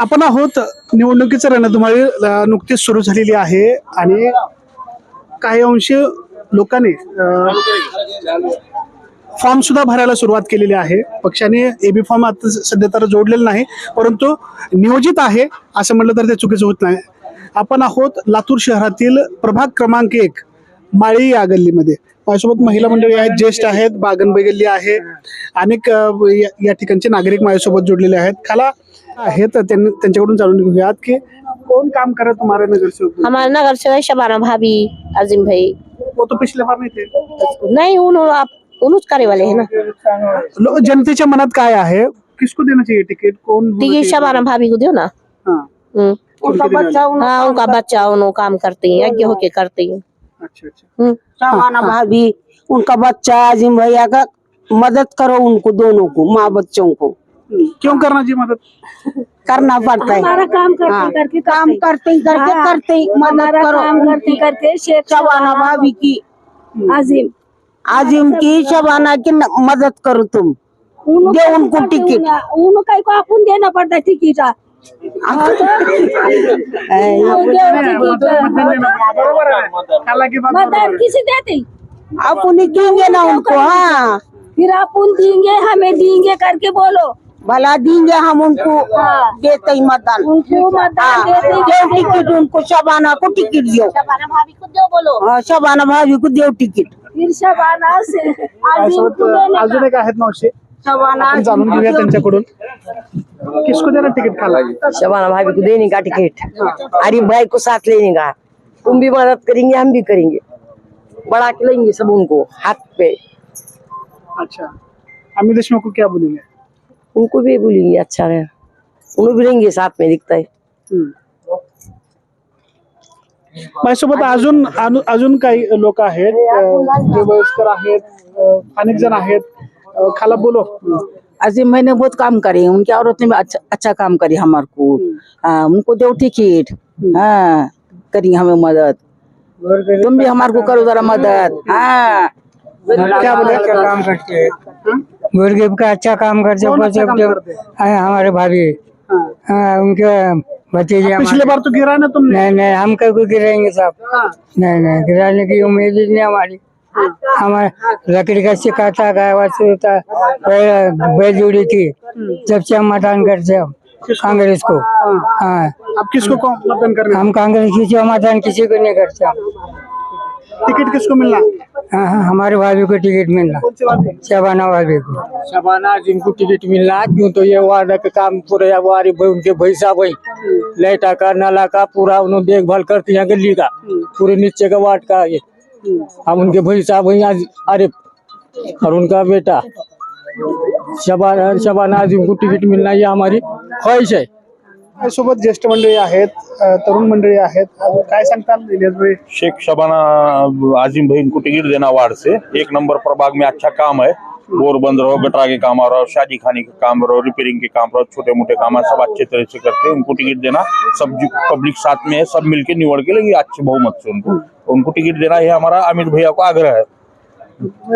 आपण आहोत निवडणुकीचं रणधुमाळी नुकतीच सुरू झालेली आहे आणि काही अंशी लोकांनी फॉर्म सुद्धा भरायला सुरुवात केलेली आहे. पक्षाने एबी फॉर्म आता सध्या तर जोडलेला नाही परंतु नियोजित आहे असं म्हटलं तर ते चुकीचं होत नाही. आपण आहोत लातूर शहरातील प्रभाग क्रमांक एक माळी या गल्लीमध्ये. माझ्यासोबत महिला मंडळी आहेत ज्येष्ठ आहेत बागनबाई गल्ली आहे. अनेक अ, या- या ठिकाणचे नागरिक माझ्यासोबत जोडलेले आहेत. खाला आहेत त्यांनी त्यांच्याकडून जाणून घेऊयात की कोण काम तुम्हारे नगर से? हमारे नगर से शबाना भाभी अजीम भाई. वो तो पिछले बार नहीं थे नहीं उन्होंने आप उन्होंने करे वाले है ना. लो- जनतेच्या मनात काय आहे? किसको देना चाहिए टिकट कौन होना चाहिए? शबाना भाभी को दो ना. हाँ. हम्म। उनका बच्चा हाँ उनका बच्चा उन्होंने काम करती है आगे होके करती है. अच्छा अच्छा। हम्म। शबाना भाभी उनका बच्चा आजिम भैया का मदद करो उनको दोनों को माँ बच्चों को। हम्म, क्यों करना चाहिए मदद? करना पड़ता है। हमारा काम करते हाँ, करके काम करते ही करके हाँ, करते ही मदद करो काम करते करके शेख शबाना भाभी की। आजिम। आजिम की शबाना की मदद करो तुम। उनको दे उनको टिकट। उनको को देना पड़ता है टिकट बरोबर आहे खाला की बात मतदान किसी देते अपन देंगे ना उनको हाँ फिर अपन देंगे हमें देंगे करके बोलो भला देंगे हम उनको देते ही मतदान उनको मतदान हाँ, देते टिकट उनको शबाना को टिकट दो शबाना भाभी को दो बोलो हाँ, शबाना भाभी को दो टिकट फिर शबाना से अजून एक आहेत आपण जाणून घेऊया त्यांच्याकडून. किसको देना टिकट खाला? शबाना भाभी को देने का टिकट? अरे भाई को साथ लेने का? तुम भी मदद करेंगे हम भी करेंगे। बढ़ा के लेंगे सब उनको हाथ पे। अच्छा। अमित देशमुख को क्या बोलेंगे? उनको भी बोलेंगे अच्छा है। उन्हें भी रहेंगे साथ में दिखता है। हम्म. माझ्यासोबत अजून अजून काही लोक आहेत जे वयस्कर आहेत अनेक जण आहेत. खाला बोलो। अजीम भाई ने बहुत काम करे उनकी औरत ने अच्छा अच्छा काम करी हमारे को। हाँ, उनको दो टिकट हाँ करी हमें मदद। तुम भी हमारे को करो जरा मदद। हाँ। क्या बोले? काम करते हैं। हाँ? का अच्छा काम करते हैं अच्छा हमारे भाभी। उनके भतीजे पिछले बार तो गिरा ना तुमने? नहीं नहीं हम कभी गिराएँगे साहब. नहीं नहीं गिराने की उम्मीद ही नहीं हमारी। हमारे लकड़ी का सिकाता का वैसे होता बैल बैल जुड़ी थी जब से हम मतदान करते हैं कांग्रेस को। हाँ। अब किसको मतदान करना? हम कांग्रेस किसी को मतदान किसी को नहीं करते हम। टिकट किसको मिलना? हाँ हाँ हमारे भाभी को टिकट मिलना। कौन सी बात है शबाना भाभी को। शबाना जिनको टिकट मिलना क्यों तो ये वार्ड का काम पूरे हमारी भाई उनके भैसा भाई लाइटा का नाला का पूरा उन्होंने देखभाल करती है गली का पूरे नीचे का वार्ड का ये। हम उनके भाई आज अरे और उनका बेटा शबाना शबाना जिनको टिकट मिलना ये हमारी। ख्वाहिश है सोबत ज्येष्ठ मंडळी आहेत अं, तरुण मंडळी आहेत. अजून काय सांगताल इलियास भाई शेख शबाना आजिम भाई इनको टिकट देना वार्ड से. एक नंबर प्रभाग में अच्छा काम है. बोर बंद रहो गटरा के काम आ रहो शादी खाने के काम रहो रिपेयरिंग के काम रहो छोटे मोटे काम है सब अच्छे तरह से करते हैं. उनको टिकट देना सब पब्लिक साथ में है सब मिलके निवड़ के लेंगे अच्छे बहुमत से उनको. उनको टिकट देना ये हमारा अमित भैया को आग्रह है।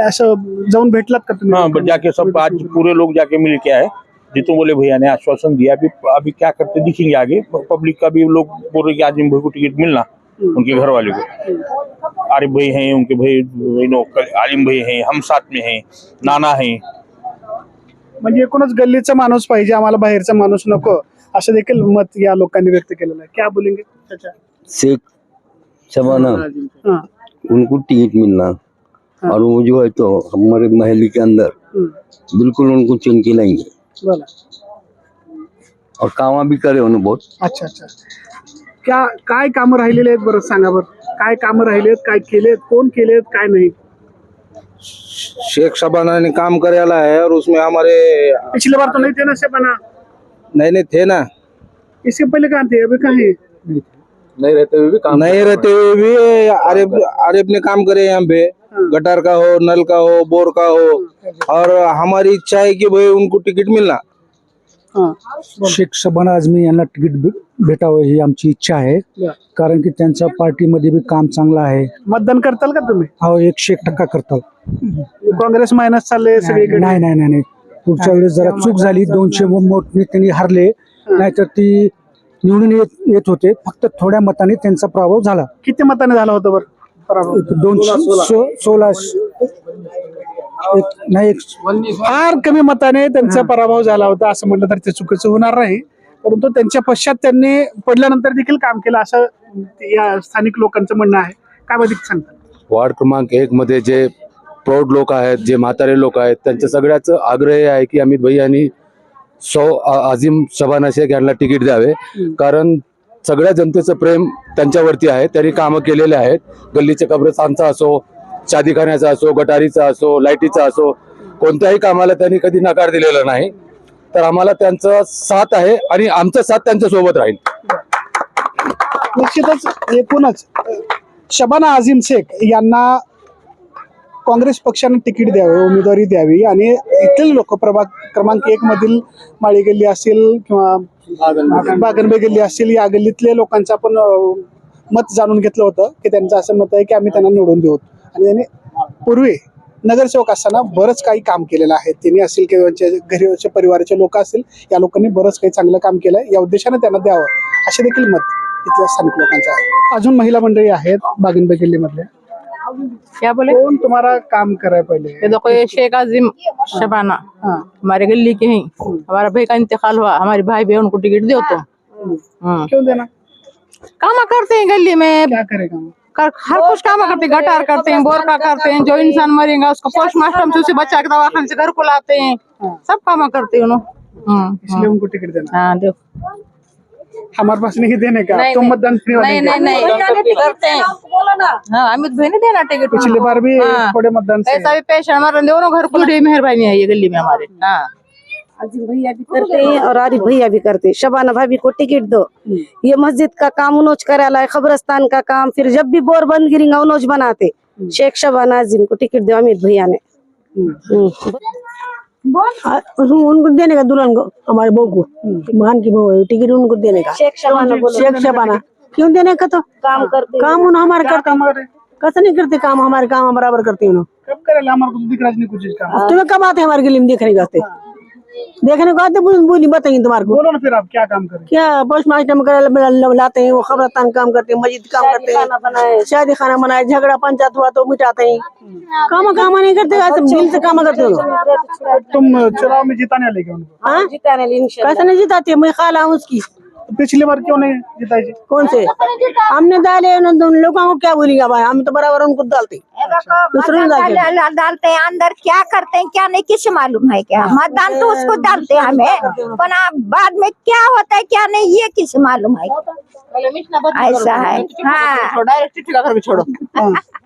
असं जाऊन भेटलात का तुम्ही हाँ जाके सब आज पूरे लोग जाके मिल के आए। जीतू बोले भैया ने आश्वासन दिया अभी अभी क्या करते दिखेंगे आगे। पब्लिक का भी लोग बोल रहे कि आजिम भाई को टिकट मिलना उनके घर वाले को। आरिफ भाई हैं उनके भाई नो आलिम भाई हैं हम साथ में हैं नाना हैं। म्हणजे एकूणच गल्लीचा माणूस पाहिजे आम्हाला बाहेरचा माणूस नको असं देखील मत या लोकांनी व्यक्त केलेलं आहे. क्या बोलेंगे शेख शबाना हाँ। उनको टिकट मिलना। और वो जो है तो हमारे महल के अंदर हम्म, बिल्कुल उनको चुन के लाएँगे और कामा भी करे उन्होंने बहुत। अच्छा अच्छा। क्या काय कामं राहिलेले आहेत बरं सांगा बरं? काय कामं राहिलेत काय केलेत कोण केलेत काय नाही? शेख शबाना ने काम करेला है और उसमें हमारे पिछले बार तो नहीं थे ना से नहीं नए थे ना। इसके पहले कहाँ थे? अभी कहाँ है? नहीं रहते हुए भी काम नहीं रहते हुए भी आरिफ आरिफ ने काम करे यहाँ पे। गटर का हो नल का हो बोर का हो। और हमारी इच्छा है कि भाई उनको टिकट मिलना। हाँ। शेख शबाना आझमी यांना तिकीट भेटावं ही आमची इच्छा आहे. कारण की त्यांच्या पार्टीमध्ये बी काम चांगलं आहे. मतदान करताल का तुम्ही? हा एकशे एक टक्का करतात काँग्रेस मायनस चालले सगळीकडे? नाही नाही नाही नाही. पुढच्या वेळेस जरा चूक झाली दोनशे मोठे त्यांनी हारले. नाहीतर ती निवडून येत येत होते. फक्त थोड्या मताने त्यांचा प्रभाव झाला. किती मताने झाला होता बरं? पराभव? दोनशे सो- सोळा. एक- नाही एक फार कमी मताने त्यांचा पराभव झाला होता. असं म्हटलं तर ते चुकीचं होणार नाही. परंतु त्यांच्या पश्चात त्यांनी पडल्यानंतर देखील काम केलं. असं या स्थानिक लोकांचं म्हणणं आहे. काय अधिक सांगतात वार्ड क्रमांक एक मध्ये जे प्रौढ लोक आहेत जे म्हातारे लोक आहेत त्यांच्या सगळ्याच आग्रह हे आहे की अमित भाई यांनी सौ आ- अझीम शबाना शेख यांना तिकीट द्यावे. कारण सगळ्या जनतेचं प्रेम त्यांच्यावरती आहे. त्यांनी कामं केलेले आहेत. गल्लीच्या कब्रस्तानचा असो शादीखान्याचा असो गटारीचा असो लाईटीचा असो कोणत्याही कामाला त्यांनी कधी नकार दिलेला नाही. तर आम्हाला त्यांचा साथ आहे आणि आमचा साथ त्यांच्यासोबत राहील. निश्चितच एकूणच शबाना आझिम शेख यांना काँग्रेस पक्षाने तिकीट द्यावे उमेदवारी द्यावी आणि इथले लोक प्रभाग क्रमांक एक मधील माळी गल्ली असेल किंवा बागनबे गल्ली असेल या गल्लीतल्या लोकांचं आपण मत जाणून घेतलं होतं की त्यांचं असं मत आहे की आम्ही त्यांना निवडून देऊ. आणि त्यांनी पूर्वी नगरसेवक असताना बरंच काही काम केलेलं आहे. त्यांनी असेल किंवा त्यांच्या घरी परिवाराचे लोक असतील या लोकांनी बरंच काही चांगलं काम केलंय. या उद्देशाने त्यांना द्यावं असे देखील मत इथल्या स्थानिक लोकांचं आहे. अजून महिला मंडळी आहेत बागनबे गल्लीमधल्या क्या बोले? कौन तुम्हारा काम करे पहले? ये देखो ये शेख आजिम शबाना हाँ। हमारे गली के हैं। हमारा भाई का इंतकाल हुआ हमारे भाई बहन को टिकट दो तो। हम्म। क्यों देना? काम करते हैं गली में। क्या करेगा कर, हर कुछ काम करते हैं गटार करते हैं बोर का करते हैं जो इंसान मरेगा उसको पोस्टमास्टम से उसे बचा के दवाखाने से घर को लाते हैं। सब काम करते हैं उन्होंने हम्म, इसलिए उनको टिकट देना। हाँ दो हमारे पास नहीं देने का नहीं, तुम। मतदान फ्री नहीं नहीं नहीं करते हैं हाँ अमित भाई ने देना टिकट पिछली बार भी। थोड़े मतदान से ऐसा भी पेश हमारे दोनों घर को बड़ी मेहरबानी है ये गली में हमारे हाँ अजीम भैया भी करते हैं और आरिफ भैया भी करते हैं शबाना भाभी को टिकट दो ये मस्जिद का काम उनोज कराला है खबरस्तान का काम फिर जब भी बोर बंद गिरेंगे उनोज बनाते शेख शबाना अजीम को टिकट दो अमित भैया ने उनको देने का दुल्हन को हमारे बहू को बहन की बहू है टिकट उनको देने का शेख शबाना क्यों देने का तो काम करते काम उन्होंने हमारे करते कैसे नहीं करते काम हमारे काम बराबर करते हैं उन्होंने कब करे हमारे को तो दिख रहा नहीं कुछ इसका तुम्हें कब आते हमारे गली में देखने का आते देखने को आते बोल- बोली बताएँगे तुम्हारे को। बोलो ना फिर आप क्या काम करें? क्या पोस्ट मास्टर में कर लाते हैं वो खबरस्तान काम करते हैं मस्जिद काम करते हैं। शादी खाना बनाए झगड़ा पंचायत हुआ तो मिटाते हैं। काम काम नहीं करते ऐसे दिल से काम करते हो। तुम चुनाव में जिताने लेके उनको। हाँ? जिताने लिए इंशाल्लाह। कैसे नहीं जीताते? मैं खाला हूँ उसकी। तो पिछली बार क्यों नहीं जिताई जी? कौन से? हमने डाले लोगों को क्या बोलेगा भाई? हम तो बराबर उनको डालते दूसरों डालते डाल- डाल- हैं अंदर क्या करते हैं क्या नहीं किसे मालूम है क्या? मतदान तो उसको डालते हैं हमें। पर बाद में क्या होता है क्या नहीं ये किसे मालूम है? ऐसा है हाँ डायरेक्ट चिट्ठी का घर भी छोड़ो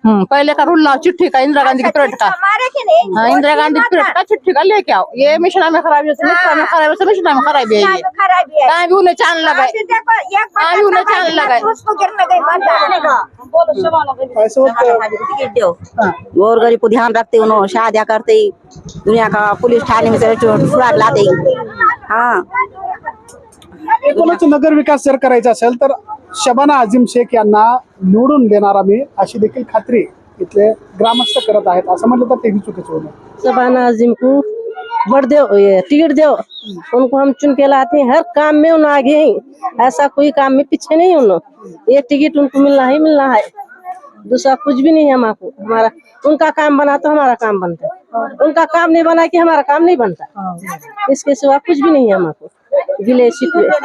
हम्म, पहले का रूल लाओ चिट्ठी का इंदिरा गांधी की पीरियड का हमारे के नहीं हाँ इंदिरा गांधी की पीरियड का चिट्ठी का लेके आओ ये मिशन में खराबी है मिश्रा में खराबी है मिश्रा में खराबी है ये खराबी कहाँ भी उन्हें चाँद लगाए अभी देखो एक कहाँ भी उन्हें चाँद लगाए गोर गरीब को ध्यान रखते उन्होंने शादिया करते दुनिया का पुलिस थाने में से छुड़ा लाते हाँ नगर विकास जर तर शबाना आझिम शेख यांना निवडून देणार आम्ही, अशी खात्री इथले ग्रामस्थ करत आहेत. शबाना अजीम को वोट दो टिकट दो उनको हम चुन के लाते हैं, हर काम में उन आगे हैं। ऐसा कोई काम में पीछे नहीं उन ये टिकट उनको मिलना ही मिलना है। दूसरा कुछ भी नहीं है हमको हमारा, उनका काम बना तो हमारा काम बनता है। उनका काम नहीं बना कि हमारा काम नहीं बनता। इसके सिवा कुछ भी नहीं है हमको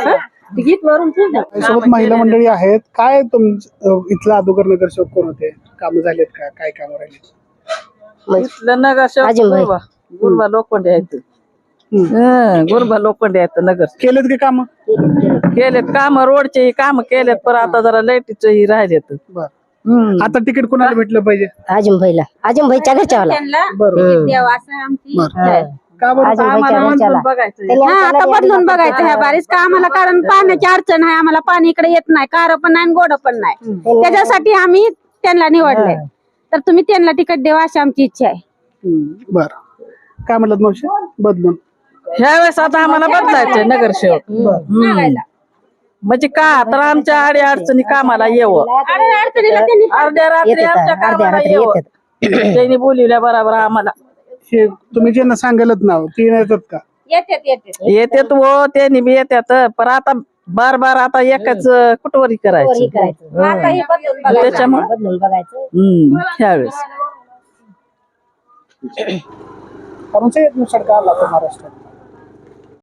हाँ? टिकट मारून फिर जाओ सोबत महिला मंडळी आहेत. काय तुम इथला अगोदर नगरसेवक कोण होते? काम झालेत का? काय काम राहिले? इथलं नगर. गुरबा. गुरबा लोखंडे आहेत. हं, गुरबा लोखंडे आहेत नगर केलेत की काम? केलेत काम रोडचे काम केलेत. पण आता जरा लाईटीचे राहिलेत. बर. आता तिकीट कोणाला भेटलं पाहिजे? आजिम भाईला आजिम भाईच्या घरच्या वाला का बरं? बघायचं. हा आता बदलून बघायचं ह्या बारीस का आम्हाला कारण पाण्याची अडचण आहे आम्हाला पाणी इकडे येत नाही कार पण नाही गोड पण नाही. त्याच्यासाठी आम्ही त्यांना निवडले तर तुम्ही त्यांना तिकीट देवा अशी आमची इच्छा आहे. बर. काय म्हणलं मावशी? बदलून. ह्यावेळेस आता आम्हाला बदलायचंय नगरसेवक. हम्म. म्हणजे का? तर आमच्या आडी अडचणी कामाला येवं. अर्ध्या रात्री येतात, आमच्या अर्ध्या कामाला रात्री येवं. येतात. त्यांनी बोलिवल्या बरोबर आम्हाला. हे तुम्ही जे सांगायलात नाव ती येतात का? येतात येतात. येतात व ते बी येतात. पण आता बार बार आता एकच कुटवरी करायची? आता हे बदलून बघायचं. त्याच्यामुळे? बदलून बघायचं. हम्म ह्यावेळेस. कौन से सड़क आता महाराष्ट्र में